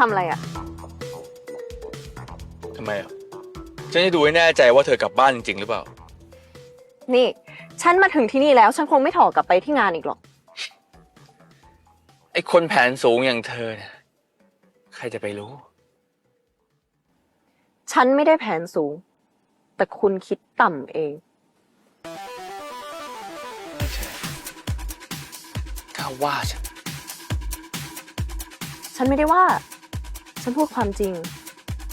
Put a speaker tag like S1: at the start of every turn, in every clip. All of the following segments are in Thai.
S1: ทำอะไรอะ
S2: ทำไมอะฉันจะดูให้แน่ใจว่าเธอกลับบ้านจริง ๆ หรือเปล่า
S1: นี่ ฉันมาถึงที่นี่แล้ว ฉันคงไม่ถอกกลับไปที่งานอีกหรอก
S2: ไอ้คนแผนสูงอย่างเธอเนี่ยใครจะไปรู้
S1: ฉันไม่ได้แผนสูง แต่คุณคิดต่ำเอง
S2: ไม่ใช่ถ้าว่าฉัน
S1: ฉันไม่ได้ว่า ฉันพูดความจริง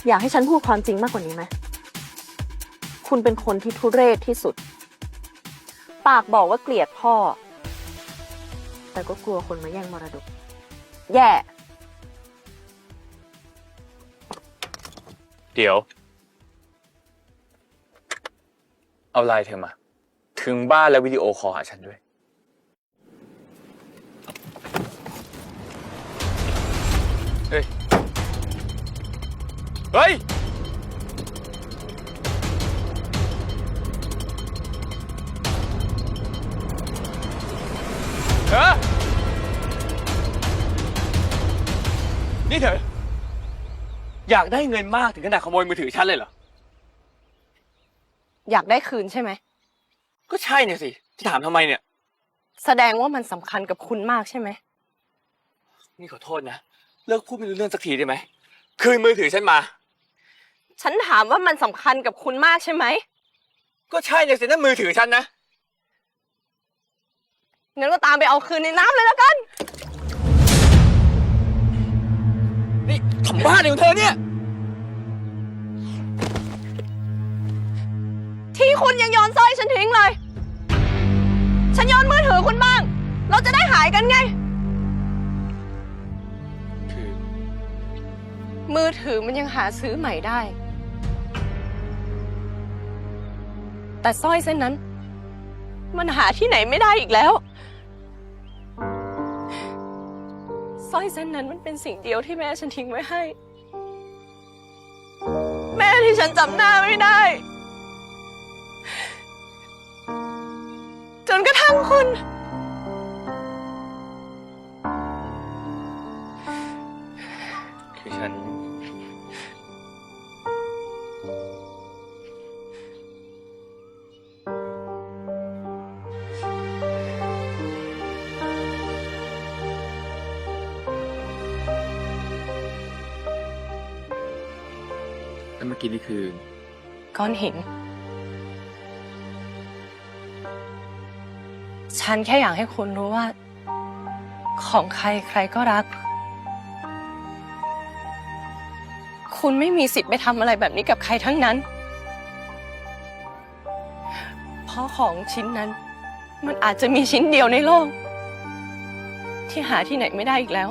S1: อยากให้ฉันพูดความจริงมากกว่านี้ไหมคุณเป็นคนที่ทุเรศที่สุด ปากบอกว่าเกลียดพ่อ แต่ก็กลัวคนมาแย่งมรดก แย่
S2: เดี๋ยว เอาไลน์เธอมา ถึงบ้านแล้ววิดีโอคอลหาฉันด้วย ฮ้ย เธอ นี่เธอ อยากได้เงินมากถึงขนาดขโมยมือถือฉันเลยเหรอ
S3: อยากได้คืนใช่ไหม
S2: ก็ใช่เนี่ยสิ จะถามทำไมเนี่ย
S3: แสดงว่ามันสำคัญกับคุณมากใช่ไหม
S2: นี่ขอโทษนะ เลิกพูดไม่รู้เรื่องสักทีได้ไหม คืนมือถือฉันมา
S3: ฉันถามว่ามันสำคัญกับคุณมากใช่ไหม
S2: ก็ใช่เนี่ยสินั่นมือถือฉันนะ
S3: งั้นก็ตามไปเอาคืนในน้ำเลยแล้วกัน
S2: นี่ทำบ้าอะไรของเธอเนี่ย
S3: ที่คุณยังโยนสร้อยฉันทิ้งเลย ฉันโยนมือถือคุณบ้าง เราจะได้หายกันไง
S2: คือ
S3: มือถือมันยังหาซื้อใหม่ได้ แต่สร้อยเส้นนั้น มันหาที่ไหนไม่ได้อีกแล้วสร้อยเส้นนั้นมันเป็นสิ่งเดียวที่แม่ฉันทิ้งไว้ให้ แม่ที่ฉันจำหน้าไม่ได้ จนกระทั่งคุณ
S2: คือฉัน แล้วเมื่อกี้นี่คือ
S3: ก้อนหิน ฉันแค่อยากให้คุณรู้ว่า ของใครใครก็รัก คุณไม่มีสิทธิ์ไปทำอะไรแบบนี้กับใครทั้งนั้น เพราะของชิ้นนั้น มันอาจจะมีชิ้นเดียวในโลก ที่หาที่ไหนไม่ได้อีกแล้ว